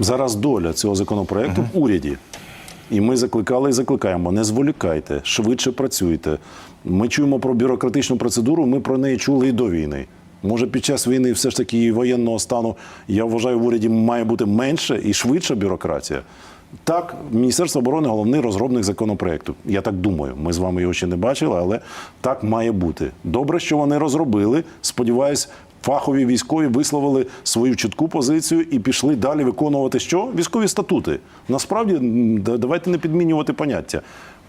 Зараз доля цього законопроекту в уряді. І ми закликали і закликаємо: не зволікайте, швидше працюйте. Ми чуємо про бюрократичну процедуру, ми про неї чули і до війни. Може, під час війни все ж таки воєнного стану, я вважаю, в уряді має бути менше і швидша бюрократія. Так, Міністерство оборони головний розробник законопроекту. Я так думаю. Ми з вами його ще не бачили, але так має бути. Добре, що вони розробили. Сподіваюсь, фахові військові висловили свою чітку позицію і пішли далі виконувати що? Військові статути. Насправді, давайте не підмінювати поняття.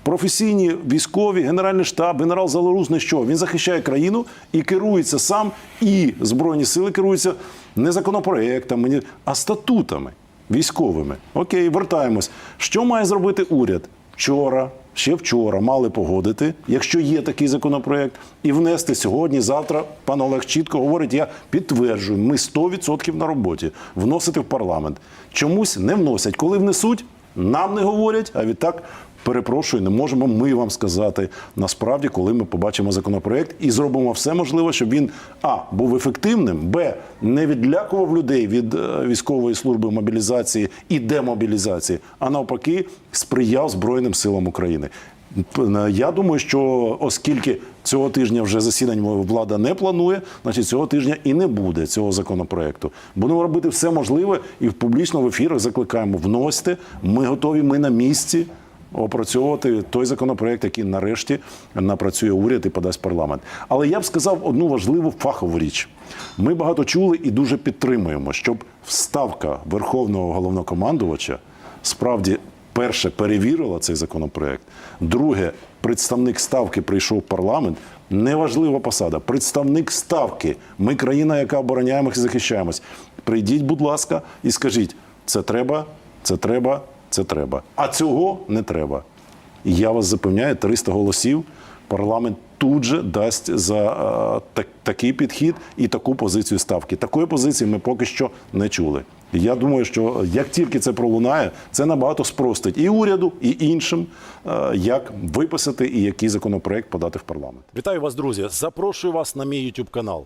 Професійні військові, Генеральний штаб, генерал Залорузний, що він захищає країну і керується сам, і Збройні сили керуються не законопроектами, а статутами військовими. Окей, вертаємось. Що має зробити уряд? Вчора, ще вчора мали погодити, якщо є такий законопроект, і внести сьогодні, завтра. Пан Олег чітко говорить: я підтверджую, ми 100% на роботі вносити в парламент. Чомусь не вносять. Коли внесуть, нам не говорять, а відтак. Перепрошую, не можемо ми вам сказати насправді, коли ми побачимо законопроект і зробимо все можливе, щоб він а був ефективним, б не відлякував людей від е, військової служби мобілізації і демобілізації, а навпаки, сприяв Збройним силам України. Е, Я думаю, що оскільки цього тижня вже засідань влада не планує, значить цього тижня і не буде цього законопроекту. Будемо робити все можливе і в публічно в ефірах закликаємо вносьте. Ми готові, ми на місці опрацьовувати той законопроект, який нарешті напрацює уряд і подасть парламент. Але я б сказав одну важливу фахову річ. Ми багато чули і дуже підтримуємо, щоб вставка верховного головнокомандувача справді перше перевірила цей законопроект. Друге, представник ставки прийшов в парламент. Неважлива посада. Представник ставки. Ми країна, яка обороняємось і захищаємось. Прийдіть, будь ласка, і скажіть: це треба, це треба, це треба. А цього не треба. Я вас запевняю, 300 голосів парламент тут же дасть за е, так, такий підхід і таку позицію ставки. Такої позиції ми поки що не чули. Я думаю, що як тільки це пролунає, це набагато спростить і уряду, і іншим, е, як виписати і який законопроект подати в парламент. Вітаю вас, друзі! Запрошую вас на мій YouTube канал.